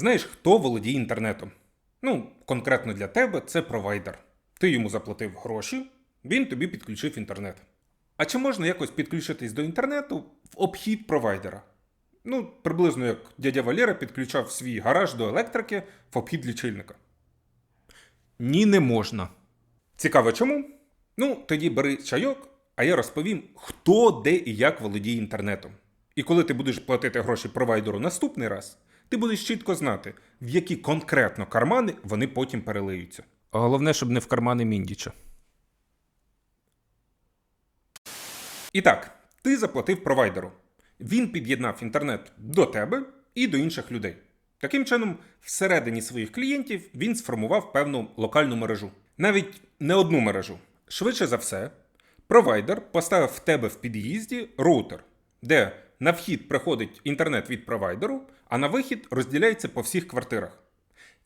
Знаєш, хто володіє інтернетом? Ну, конкретно для тебе це провайдер. Ти йому заплатив гроші, він тобі підключив інтернет. А чи можна якось підключитись до інтернету в обхід провайдера? Ну, приблизно як дядя Валера підключав свій гараж до електрики в обхід лічильника. Ні, не можна. Цікаво чому? Ну, тоді бери чайок, а я розповім, хто де і як володіє інтернетом. І коли ти будеш платити гроші провайдеру наступний раз, ти будеш чітко знати, в які конкретно кармани вони потім перелиються. Головне, щоб не в кармани Міндіча. І так, ти заплатив провайдеру. Він під'єднав інтернет до тебе і до інших людей. Таким чином, всередині своїх клієнтів він сформував певну локальну мережу. Навіть не одну мережу. Швидше за все, провайдер поставив в тебе в під'їзді роутер, де на вхід приходить інтернет від провайдеру, а на вихід розділяється по всіх квартирах.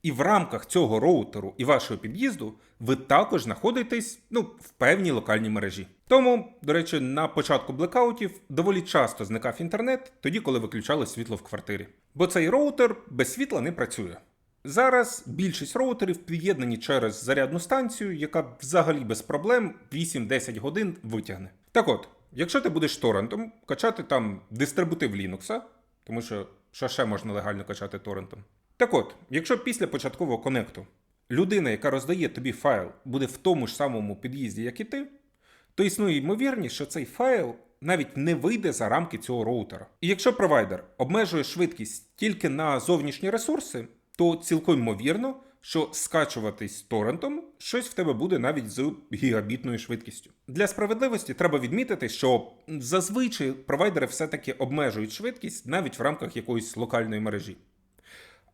І в рамках цього роутеру і вашого під'їзду ви також знаходитесь ну, в певній локальній мережі. Тому, до речі, на початку блекаутів доволі часто зникав інтернет, тоді, коли виключали світло в квартирі. Бо цей роутер без світла не працює. Зараз більшість роутерів під'єднані через зарядну станцію, яка взагалі без проблем 8-10 годин витягне. Так от, якщо ти будеш торрентом качати там дистрибутив Linux, тому що що ще можна легально качати торрентом. Так от, якщо після початкового конекту людина, яка роздає тобі файл, буде в тому ж самому під'їзді, як і ти, то існує ймовірність, що цей файл навіть не вийде за рамки цього роутера. І якщо провайдер обмежує швидкість тільки на зовнішні ресурси, то цілком ймовірно, що скачуватись торрентом щось в тебе буде навіть з гігабітною швидкістю. Для справедливості треба відмітити, що зазвичай провайдери все-таки обмежують швидкість навіть в рамках якоїсь локальної мережі.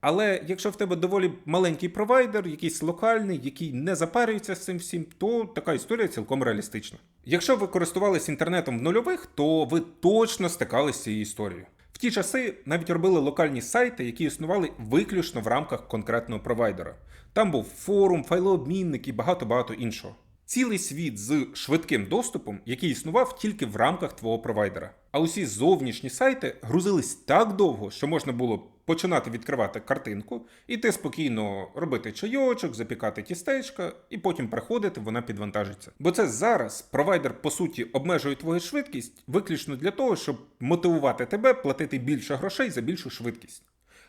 Але якщо в тебе доволі маленький провайдер, якийсь локальний, який не запарюється з цим всім, то така історія цілком реалістична. Якщо ви користувались інтернетом в нульових, то ви точно стикалися з цією історією. Ті часи навіть робили локальні сайти, які існували виключно в рамках конкретного провайдера. Там був форум, файлообмінник і багато-багато іншого. Цілий світ з швидким доступом, який існував тільки в рамках твого провайдера. А усі зовнішні сайти грузились так довго, що можна було починати відкривати картинку, іти спокійно робити чайочок, запікати тістечка, і потім приходити, вона підвантажиться. Бо це зараз провайдер, по суті, обмежує твою швидкість виключно для того, щоб мотивувати тебе платити більше грошей за більшу швидкість.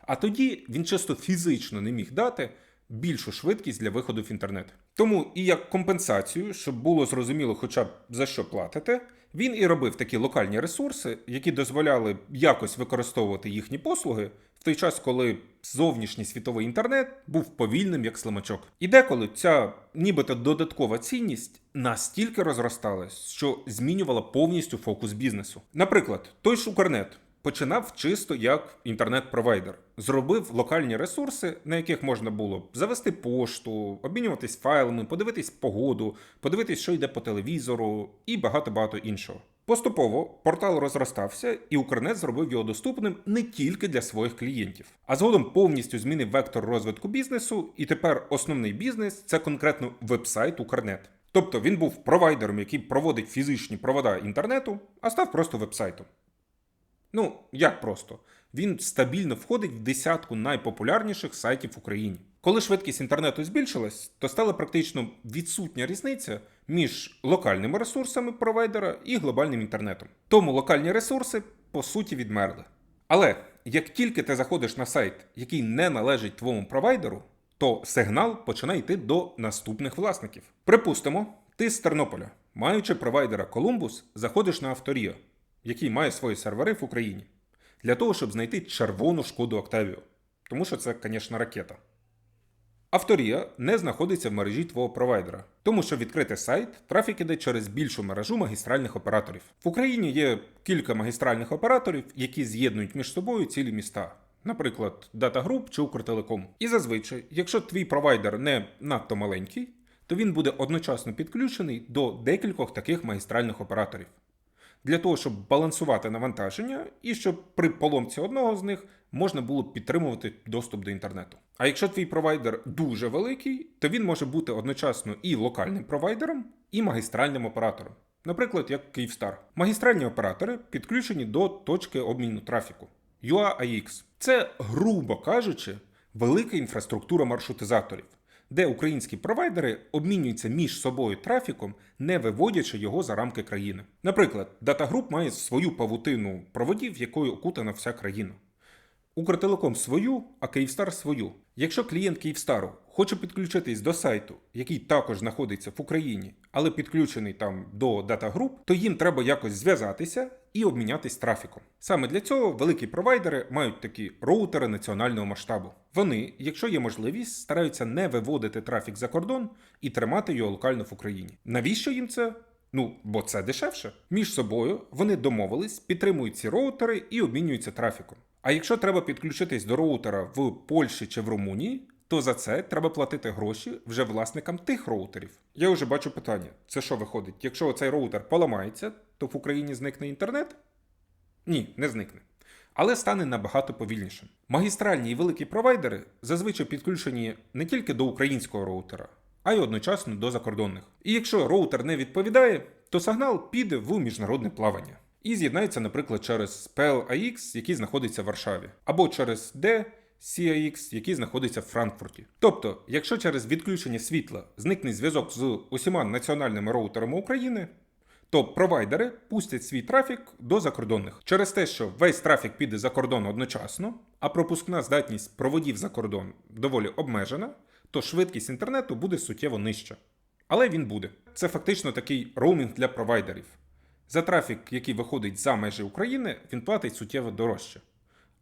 А тоді він чисто фізично не міг дати більшу швидкість для виходу в інтернет. Тому і як компенсацію, щоб було зрозуміло, хоча б за що платите, він і робив такі локальні ресурси, які дозволяли якось використовувати їхні послуги в той час, коли зовнішній світовий інтернет був повільним як слимачок. І деколи ця нібито додаткова цінність настільки розросталась, що змінювала повністю фокус бізнесу. Наприклад, той ж Укрнет починав чисто як інтернет-провайдер. Зробив локальні ресурси, на яких можна було завести пошту, обмінюватись файлами, подивитись погоду, подивитись, що йде по телевізору, і багато-багато іншого. Поступово портал розростався, і Укрнет зробив його доступним не тільки для своїх клієнтів, а згодом повністю змінив вектор розвитку бізнесу, і тепер основний бізнес це конкретно вебсайт Укрнет. Тобто він був провайдером, який проводить фізичні провода інтернету, а став просто вебсайтом. Ну, як просто? Він стабільно входить в десятку найпопулярніших сайтів в Україні. Коли швидкість інтернету збільшилась, то стала практично відсутня різниця між локальними ресурсами провайдера і глобальним інтернетом. Тому локальні ресурси по суті відмерли. Але як тільки ти заходиш на сайт, який не належить твоєму провайдеру, то сигнал починає йти до наступних власників. Припустимо, ти з Тернополя, маючи провайдера Columbus, заходиш на Авторія, який має свої сервери в Україні, для того, щоб знайти червону шкоду Octavio. Тому що це, звісно, ракета. Авторія не знаходиться в мережі твого провайдера, тому що відкрити сайт трафік іде через більшу мережу магістральних операторів. В Україні є кілька магістральних операторів, які з'єднують між собою цілі міста, наприклад, Data Group чи Укртелеком. І зазвичай, якщо твій провайдер не надто маленький, то він буде одночасно підключений до декількох таких магістральних операторів. Для того, щоб балансувати навантаження, і щоб при поломці одного з них можна було підтримувати доступ до інтернету. А якщо твій провайдер дуже великий, то він може бути одночасно і локальним провайдером, і магістральним оператором, наприклад, як Київстар. Магістральні оператори підключені до точки обміну трафіку UAAX. Це, грубо кажучи, велика інфраструктура маршрутизаторів, де українські провайдери обмінюються між собою трафіком, не виводячи його за рамки країни. Наприклад, Data Group має свою павутину проводів, якою окутана вся країна. Укртелеком свою, а Київстар свою. Якщо клієнт Київстару хоче підключитись до сайту, який також знаходиться в Україні, але підключений там до Group, то їм треба якось зв'язатися і обмінятись трафіком. Саме для цього великі провайдери мають такі роутери національного масштабу. Вони, якщо є можливість, стараються не виводити трафік за кордон і тримати його локально в Україні. Навіщо їм це? Ну, бо це дешевше. Між собою вони домовились, підтримують ці роутери і обмінюються трафіком. А якщо треба підключитись до роутера в Польщі чи в Румунії, то за це треба платити гроші вже власникам тих роутерів. Я вже бачу питання: це що виходить? Якщо цей роутер поламається, то в Україні зникне інтернет? Ні, не зникне. Але стане набагато повільнішим. Магістральні і великі провайдери зазвичай підключені не тільки до українського роутера, а й одночасно до закордонних. І якщо роутер не відповідає, то сигнал піде в міжнародне плавання і з'єднається, наприклад, через PLAX, який знаходиться в Варшаві, або через DCAX, який знаходиться в Франкфурті. Тобто, якщо через відключення світла зникне зв'язок з усіма національними роутерами України, то провайдери пустять свій трафік до закордонних через те, що весь трафік піде за кордон одночасно, а пропускна здатність проводів за кордон доволі обмежена, то швидкість інтернету буде суттєво нижча. Але він буде. Це фактично такий роумінг для провайдерів. За трафік, який виходить за межі України, він платить суттєво дорожче.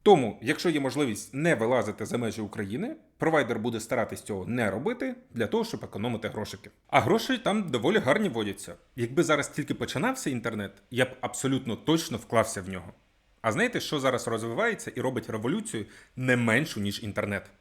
Тому, якщо є можливість не вилазити за межі України, провайдер буде старатись цього не робити для того, щоб економити грошики. А гроші там доволі гарні водяться. Якби зараз тільки починався інтернет, я б абсолютно точно вклався в нього. А знаєте, що зараз розвивається і робить революцію не меншу, ніж інтернет?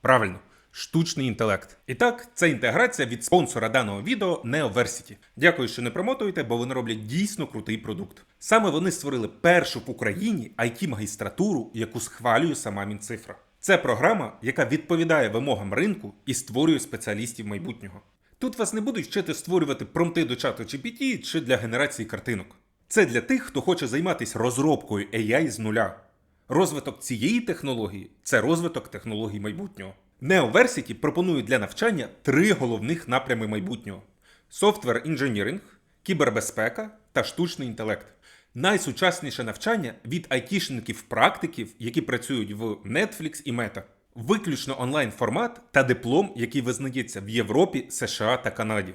Правильно, штучний інтелект. І так, це інтеграція від спонсора даного відео Neoversity. Дякую, що не промотуєте, бо вони роблять дійсно крутий продукт. Саме вони створили першу в Україні it магістратуру яку схвалює сама Мінцифра. Це програма, яка відповідає вимогам ринку і створює спеціалістів майбутнього. Тут вас не будуть вчити створювати промти до чату GPT чи для генерації картинок. Це для тих, хто хоче займатися розробкою AI з нуля. Розвиток цієї технології це розвиток технологій майбутнього. Neoversity пропонує для навчання три головних напрями майбутнього: софтвер інженіринг, кібербезпека та штучний інтелект. Найсучасніше навчання від айтішників-практиків, які працюють в Netflix і Meta. Виключно онлайн формат та диплом, який визнається в Європі, США та Канаді.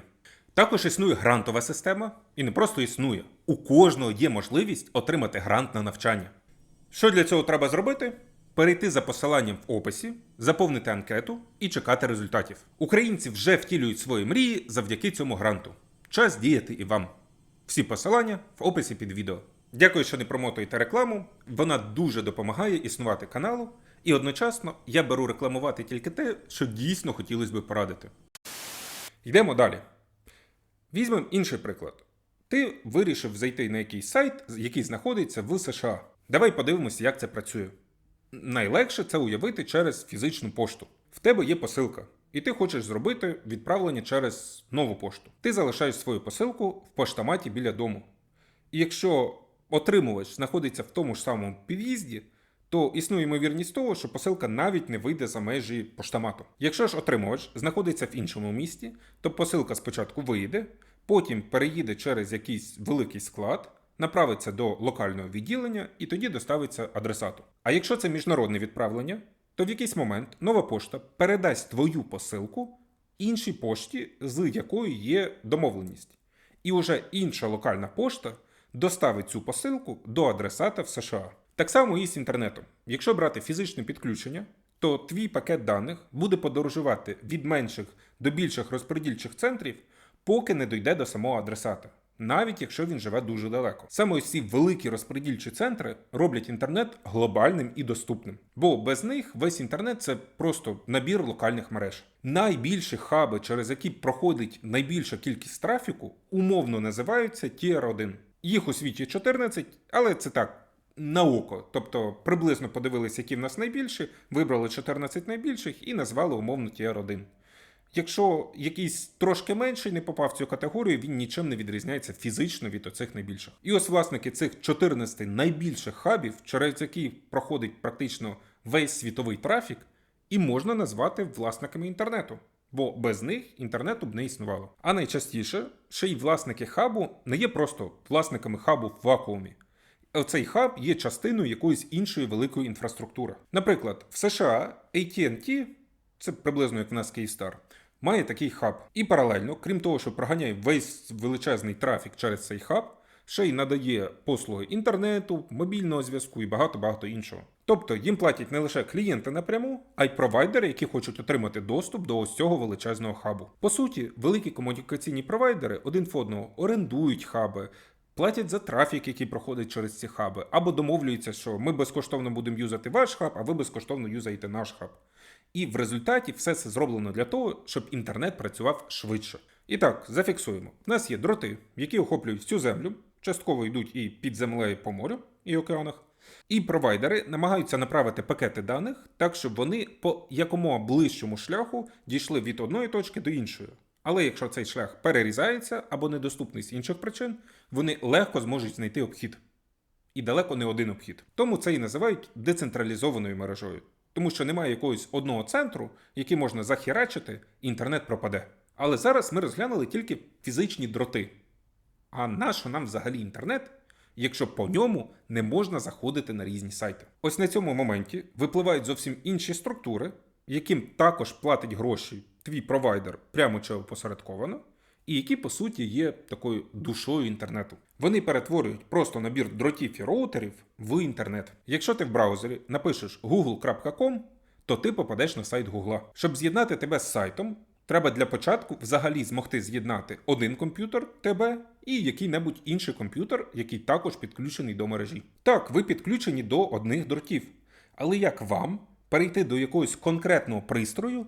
Також існує грантова система, і не просто існує. У кожного є можливість отримати грант на навчання. Що для цього треба зробити? Перейти за посиланням в описі, заповнити анкету і чекати результатів. Українці вже втілюють свої мрії завдяки цьому гранту. Час діяти і вам. Всі посилання в описі під відео. Дякую, що не промотуєте рекламу. Вона дуже допомагає існувати каналу, і одночасно я беру рекламувати тільки те, що дійсно хотілося би порадити. Йдемо далі. Візьмемо інший приклад. Ти вирішив зайти на якийсь сайт, який знаходиться в США. Давай подивимося, як це працює. Найлегше це уявити через фізичну пошту. В тебе є посилка, і ти хочеш зробити відправлення через нову пошту. Ти залишаєш свою посилку в поштоматі біля дому. І якщо отримувач знаходиться в тому ж самому під'їзді, то існує ймовірність того, що посилка навіть не вийде за межі поштомату. Якщо ж отримувач знаходиться в іншому місті, то посилка спочатку вийде, потім переїде через якийсь великий склад, направиться до локального відділення і тоді доставиться адресату. А якщо це міжнародне відправлення, то в якийсь момент нова пошта передасть твою посилку іншій пошті, з якою є домовленість. І уже інша локальна пошта доставить цю посилку до адресата в США. Так само і з інтернетом. Якщо брати фізичне підключення, то твій пакет даних буде подорожувати від менших до більших розподільчих центрів, поки не дойде до самого адресата, навіть якщо він живе дуже далеко. Саме ось ці великі розподільчі центри роблять інтернет глобальним і доступним, бо без них весь інтернет це просто набір локальних мереж. Найбільші хаби, через які проходить найбільша кількість трафіку, умовно називаються Tier 1. Їх у світі 14, але це так. На око, тобто приблизно подивилися, які в нас найбільші, вибрали 14 найбільших і назвали умовно Tier 1. Якщо якийсь трошки менший не попав в цю категорію, він нічим не відрізняється фізично від оцих найбільших. І ось власники цих 14 найбільших хабів, через які проходить практично весь світовий трафік, і можна назвати власниками інтернету, бо без них інтернету б не існувало. А найчастіше ще й власники хабу не є просто власниками хабу в вакуумі. Цей хаб є частиною якоїсь іншої великої інфраструктури. Наприклад, в США AT&T, це приблизно як в нас Київстар, має такий хаб. І паралельно, крім того, що проганяє весь величезний трафік через цей хаб, ще й надає послуги інтернету, мобільного зв'язку і багато-багато іншого. Тобто їм платять не лише клієнти напряму, а й провайдери, які хочуть отримати доступ до ось цього величезного хабу. По суті, великі комунікаційні провайдери один в одного орендують хаби. Платять за трафік, який проходить через ці хаби, або домовлюються, що ми безкоштовно будемо юзати ваш хаб, а ви безкоштовно юзаєте наш хаб. І в результаті все це зроблено для того, щоб інтернет працював швидше. І так, зафіксуємо: У нас є дроти, які охоплюють всю землю, частково йдуть і під землею по морю і океанах. І провайдери намагаються направити пакети даних так, щоб вони по якомога ближчому шляху дійшли від одної точки до іншої. Але якщо цей шлях перерізається або недоступний з інших причин, вони легко зможуть знайти обхід. І далеко не один обхід. Тому це і називають децентралізованою мережою, тому що немає якогось одного центру, який можна захерачити, і інтернет пропаде. Але зараз ми розглянули тільки фізичні дроти. А нащо нам взагалі інтернет, якщо по ньому не можна заходити на різні сайти? Ось на цьому моменті випливають зовсім інші структури, яким також платить гроші твій провайдер прямо чи опосередковано, і які, по суті, є такою душою інтернету. Вони перетворюють просто набір дротів і роутерів в інтернет. Якщо ти в браузері напишеш google.com, то ти попадеш на сайт Гугла. Щоб з'єднати тебе з сайтом, треба для початку взагалі змогти з'єднати один комп'ютер тебе і який-небудь інший комп'ютер, який також підключений до мережі. Так, ви підключені до одних дротів. Але як вам перейти до якогось конкретного пристрою,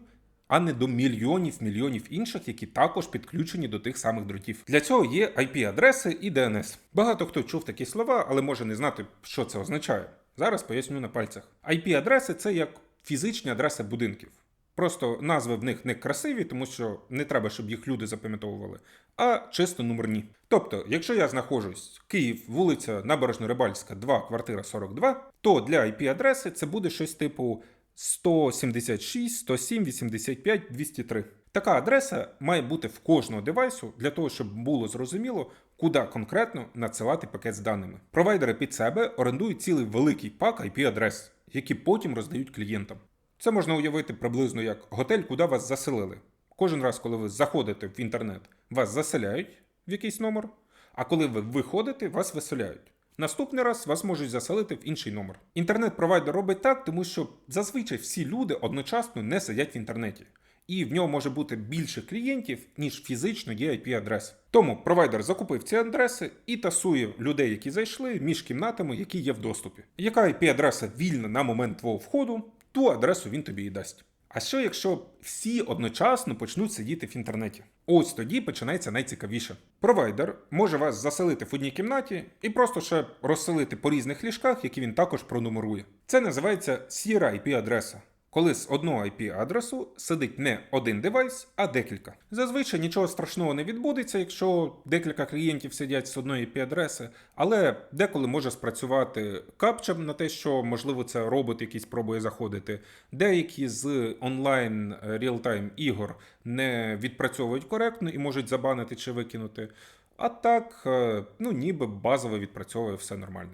а не до мільйонів мільйонів інших, які також підключені до тих самих дротів. Для цього є IP-адреси і DNS. Багато хто чув такі слова, але може не знати, що це означає. Зараз поясню на пальцях. IP-адреси це як фізичні адреси будинків. Просто назви в них не красиві, тому що не треба, щоб їх люди запам'ятовували, а чисто номерні. Тобто, якщо я знаходжусь Київ, вулиця Набережно-Рибальська, 2, квартира 42, то для IP-адреси це буде щось типу 176, 107, 85, 203. Така адреса має бути в кожного девайсу для того, щоб було зрозуміло, куди конкретно надсилати пакет з даними. Провайдери під себе орендують цілий великий пак IP-адрес, які потім роздають клієнтам. Це можна уявити приблизно як готель, куди вас заселили. Кожен раз, коли ви заходите в інтернет, вас заселяють в якийсь номер, а коли ви виходите, вас виселяють. Наступний раз вас можуть заселити в інший номер. Інтернет-провайдер робить так, тому що зазвичай всі люди одночасно не сидять в інтернеті. І в нього може бути більше клієнтів, ніж фізично є IP-адреси. Тому провайдер закупив ці адреси і тасує людей, які зайшли, між кімнатами, які є в доступі. Яка IP-адреса вільна на момент твого входу, ту адресу він тобі і дасть. А що якщо всі одночасно почнуть сидіти в інтернеті? Ось тоді починається найцікавіше. Провайдер може вас заселити в одній кімнаті і просто ще розселити по різних ліжках, які він також пронумерує. Це називається сіра IP-адреса. Коли з одного IP-адресу сидить не один девайс, а декілька. Зазвичай нічого страшного не відбудеться, якщо декілька клієнтів сидять з одної IP-адреси, але деколи може спрацювати капчем на те, що можливо це робот якийсь пробує заходити. Деякі з онлайн реалтайм ігор не відпрацьовують коректно і можуть забанити чи викинути. А так, е, ну ніби базово відпрацьовує все нормально.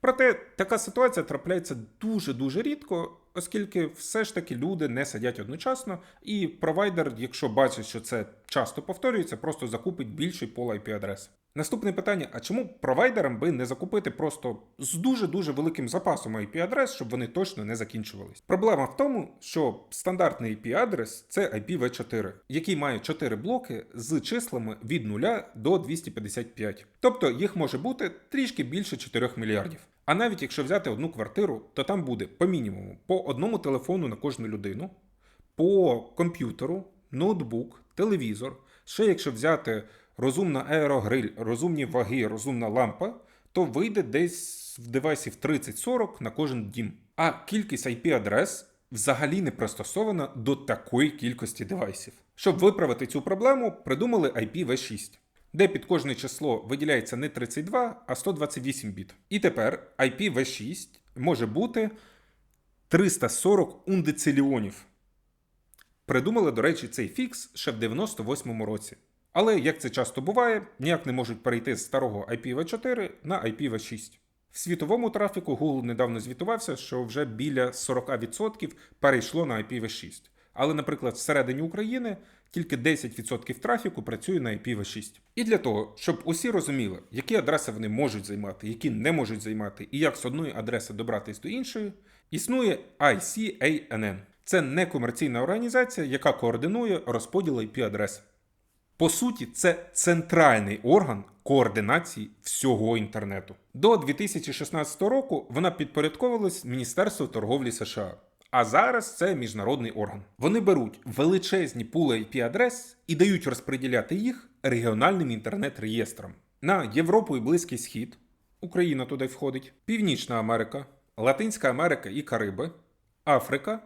Проте така ситуація трапляється дуже-дуже рідко, оскільки все ж таки люди не сидять одночасно, і провайдер, якщо бачить, що це часто повторюється, просто закупить більший пол IP-адрес. Наступне питання: а чому провайдерам би не закупити просто з дуже-дуже великим запасом IP-адрес, щоб вони точно не закінчувались? Проблема в тому, що стандартний IP-адрес це IPv4, який має 4 блоки з числами від 0 до 255. Тобто їх може бути трішки більше 4 мільярдів. А навіть якщо взяти одну квартиру, то там буде по мінімуму по одному телефону на кожну людину, по комп'ютеру, ноутбук, телевізор. Ще якщо взяти розумна аерогриль, розумні ваги, розумна лампа, то вийде десь в девайсів 30-40 на кожен дім. А кількість IP-адрес взагалі не пристосована до такої кількості девайсів. Щоб виправити цю проблему, придумали IPv6 де під кожне число виділяється не 32, а 128 біт. І тепер IPv6 може бути 340 ундециліонів. Придумали, до речі, цей фікс ще в 98-му році. Але, як це часто буває, ніяк не можуть перейти з старого IPv4 на IPv6. В світовому трафіку Google недавно звітувався, що вже біля 40% перейшло на IPv6. Але, наприклад, всередині України тільки 10% трафіку працює на IPv6. І для того, щоб усі розуміли, які адреси вони можуть займати, які не можуть займати, і як з одної адреси добратись до іншої, існує ICANN. Це некомерційна організація, яка координує розподіл IP-адрес. По суті, це центральний орган координації всього інтернету. До 2016 року вона підпорядковувалась Міністерству торговлі США. А зараз це міжнародний орган. Вони беруть величезні пули IP-адрес і дають розподіляти їх регіональним інтернет-реєстрам на Європу і Близький Схід. Україна туди входить, Північна Америка, Латинська Америка і Кариби, Африка,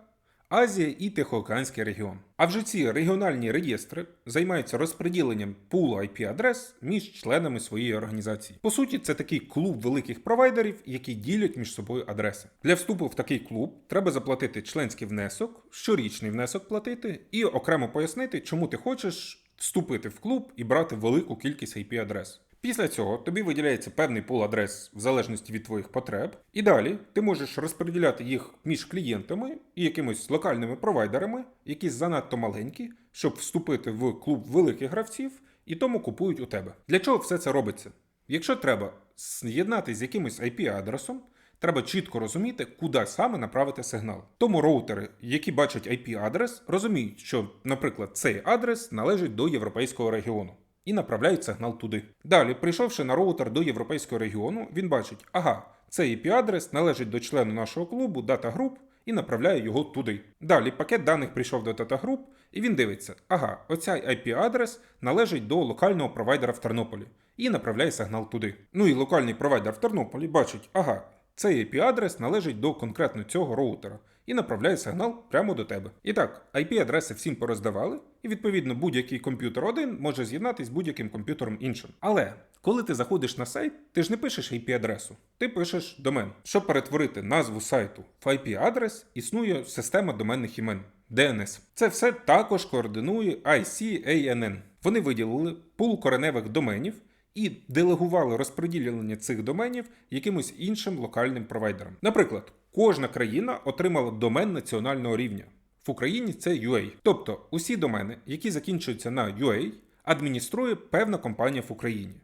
Азія і Тихоокеанський регіон. А вже ці регіональні реєстри займаються розподіленням пулу IP-адрес між членами своєї організації. По суті, це такий клуб великих провайдерів, які ділять між собою адреси. Для вступу в такий клуб треба заплатити членський внесок, щорічний внесок платити і окремо пояснити, чому ти хочеш вступити в клуб і брати велику кількість IP-адрес. Після цього тобі виділяється певний пул адрес в залежності від твоїх потреб, і далі ти можеш розподіляти їх між клієнтами і якимись локальними провайдерами, які занадто маленькі, щоб вступити в клуб великих гравців, і тому купують у тебе. Для чого все це робиться? Якщо треба з'єднатися з якимось IP-адресом, треба чітко розуміти, куди саме направити сигнал. Тому роутери, які бачать IP-адрес, розуміють, що, наприклад, цей адрес належить до європейського регіону і направляють сигнал туди. Далі, прийшовши на роутер до європейського регіону, він бачить, ага, цей IP-адрес належить до члену нашого клубу Data Group і направляє його туди. Далі пакет даних прийшов до Data Group, і він дивиться, ага, оцей IP-адрес належить до локального провайдера в Тернополі і направляє сигнал туди. Ну і локальний провайдер в Тернополі бачить, ага, цей IP-адрес належить до конкретно цього роутера і направляє сигнал прямо до тебе. І так, IP-адреси всім пороздавали, і відповідно будь-який комп'ютер один може з'єднатися з будь-яким комп'ютером іншим. Але коли ти заходиш на сайт, ти ж не пишеш IP-адресу, ти пишеш домен. Щоб перетворити назву сайту в IP-адрес, існує система доменних імен. DNS. Це все також координує ICANN. Вони виділили пул кореневих доменів і делегували розподілення цих доменів якимось іншим локальним провайдерам. Наприклад, кожна країна отримала домен національного рівня. В Україні це UA. Тобто усі домени, які закінчуються на UA, адмініструє певна компанія в Україні.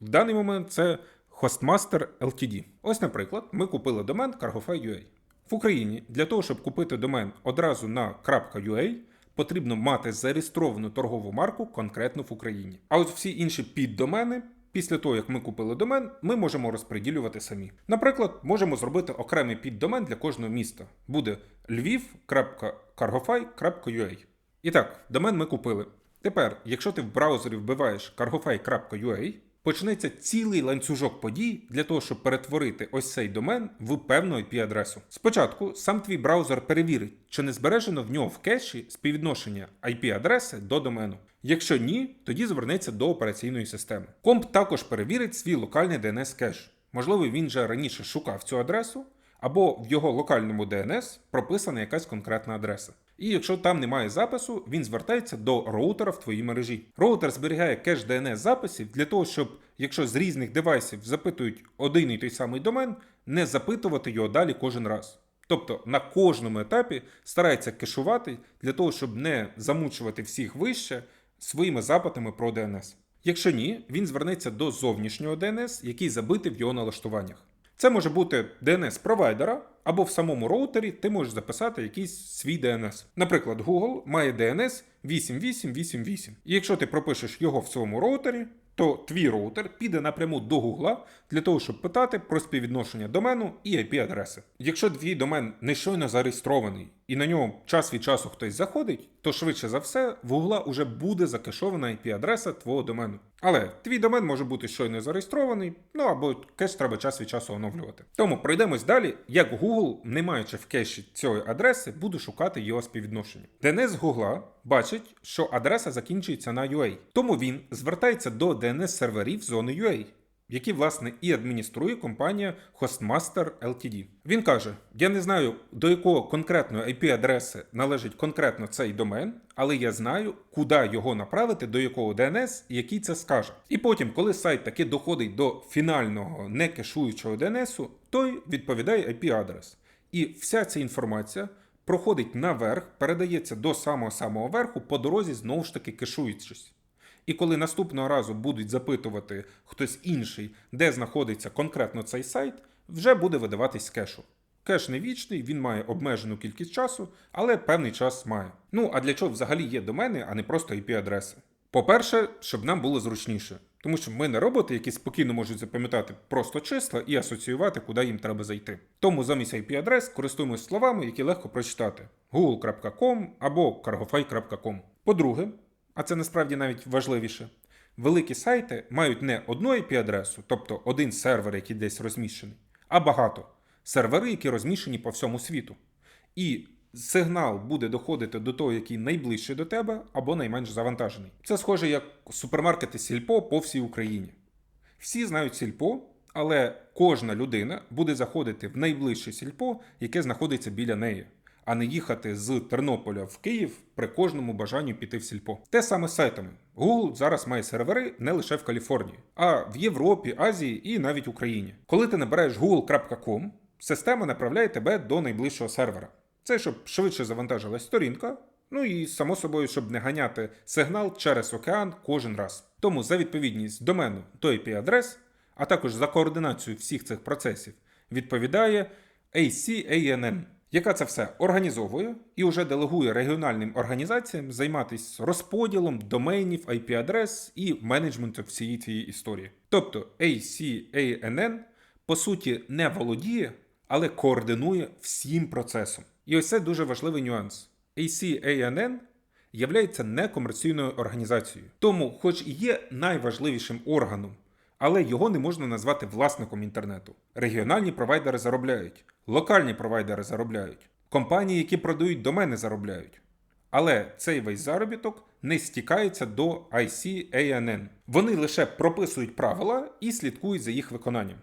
В даний момент це Hostmaster Ltd. Ось, наприклад, ми купили домен Cargofy.ua. В Україні для того, щоб купити домен одразу на .ua, потрібно мати зареєстровану торгову марку конкретно в Україні. А от всі інші піддомени, після того, як ми купили домен, ми можемо розподілювати самі. Наприклад, можемо зробити окремий піддомен для кожного міста. Буде lviv.cargofy.ua. І так, домен ми купили. Тепер, якщо ти в браузері вбиваєш cargofy.ua, почнеться цілий ланцюжок подій для того, щоб перетворити ось цей домен в певну IP-адресу. Спочатку сам твій браузер перевірить, чи не збережено в нього в кеші співвідношення IP-адреси до домену. Якщо ні, тоді звернеться до операційної системи. Комп також перевірить свій локальний DNS кеш. Можливо, він вже раніше шукав цю адресу, або в його локальному DNS прописана якась конкретна адреса. І якщо там немає запису, він звертається до роутера в твоїй мережі. Роутер зберігає кеш DNS записів для того, щоб, якщо з різних девайсів запитують один і той самий домен, не запитувати його далі кожен раз. Тобто на кожному етапі старається кешувати для того, щоб не замучувати всіх вище своїми запитами про DNS. Якщо ні, він звернеться до зовнішнього DNS, який забитий в його налаштуваннях. Це може бути DNS провайдера, або в самому роутері ти можеш записати якийсь свій DNS. Наприклад, Google має DNS 8888. І якщо ти пропишеш його в своєму роутері, то твій роутер піде напряму до Google для того, щоб питати про співвідношення домену і IP-адреси. Якщо твій домен не щойно зареєстрований і на нього час від часу хтось заходить, то швидше за все в Google уже буде закешована IP-адреса твого домену. Але твій домен може бути щойно зареєстрований, ну або кеш треба час від часу оновлювати. Тому пройдемось далі, як Google, не маючи в кеші цієї адреси, буде шукати його співвідношення. DNS Google бачить, що адреса закінчується на UA, тому він звертається до DNS серверів зони UA. Які, власне, і адмініструє компанія Hostmaster Ltd. Він каже: Я не знаю, до якого конкретної IP-адреси належить конкретно цей домен, але я знаю, куди його направити, до якого DNS, який це скаже. І потім, коли сайт таки доходить до фінального не кешуючого DNS, той відповідає IP-адрес. І вся ця інформація проходить наверх, передається до самого самого верху по дорозі, знову ж таки кешуючись. І коли наступного разу будуть запитувати хтось інший, де знаходиться конкретно цей сайт, вже буде видаватись кешу. Кеш не вічний, він має обмежену кількість часу, але певний час має. Ну а для чого взагалі є домени, а не просто IP-адреси? По-перше, щоб нам було зручніше, тому що ми не роботи, які спокійно можуть запам'ятати просто числа і асоціювати, куди їм треба зайти. Тому замість IP-адрес користуємось словами, які легко прочитати: google.com або cargofy.com. По-друге, а це насправді навіть важливіше. Великі сайти мають не одну IP-адресу, тобто один сервер, який десь розміщений, а багато сервери, які розміщені по всьому світу. І сигнал буде доходити до того, який найближчий до тебе, або найменш завантажений. Це схоже як супермаркети Сільпо по всій Україні. Всі знають Сільпо, але кожна людина буде заходити в найближче Сільпо, яке знаходиться біля неї, а не їхати з Тернополя в Київ при кожному бажанню піти в Сільпо. Те саме з сайтами. Google зараз має сервери не лише в Каліфорнії, а в Європі, Азії і навіть Україні. Коли ти набираєш google.com, система направляє тебе до найближчого сервера. Це щоб швидше завантажилась сторінка, ну і само собою, щоб не ганяти сигнал через океан кожен раз. Тому за відповідність домену до IP-адрес, а також за координацію всіх цих процесів, відповідає ACANN, яка це все організовує і вже делегує регіональним організаціям займатися розподілом доменів, IP-адрес і менеджментом всієї цієї історії. Тобто ACANN по суті не володіє, але координує всім процесом. І ось це дуже важливий нюанс. ACANN являється некомерційною організацією, тому, хоч і є найважливішим органом, але його не можна назвати власником інтернету. Регіональні провайдери заробляють, локальні провайдери заробляють, компанії, які продають домени, заробляють. Але цей весь заробіток не стікається до ICANN. Вони лише прописують правила і слідкують за їх виконанням.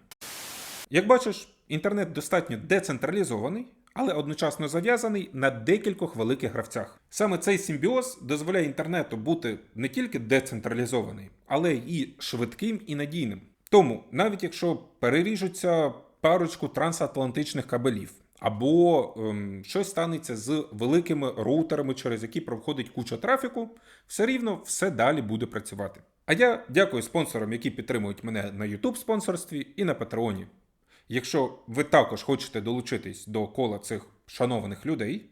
Як бачиш, інтернет достатньо децентралізований, але одночасно зав'язаний на декількох великих гравцях. Саме цей симбіоз дозволяє інтернету бути не тільки децентралізований, але і швидким і надійним. Тому, навіть якщо переріжуться парочку трансатлантичних кабелів, або ем, щось станеться з великими роутерами, через які проходить куча трафіку, все рівно все далі буде працювати. А я дякую спонсорам, які підтримують мене на YouTube спонсорстві і на Патреоні. Якщо ви також хочете долучитись до кола цих шанованих людей,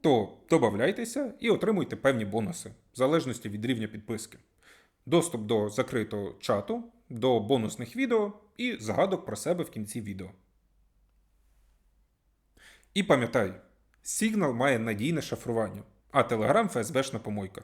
то додавайтеся і отримуйте певні бонуси в залежності від рівня підписки. Доступ до закритого чату, до бонусних відео і згадок про себе в кінці відео. І пам'ятай, Signal має надійне шифрування, а Telegram ФСБшна помойка.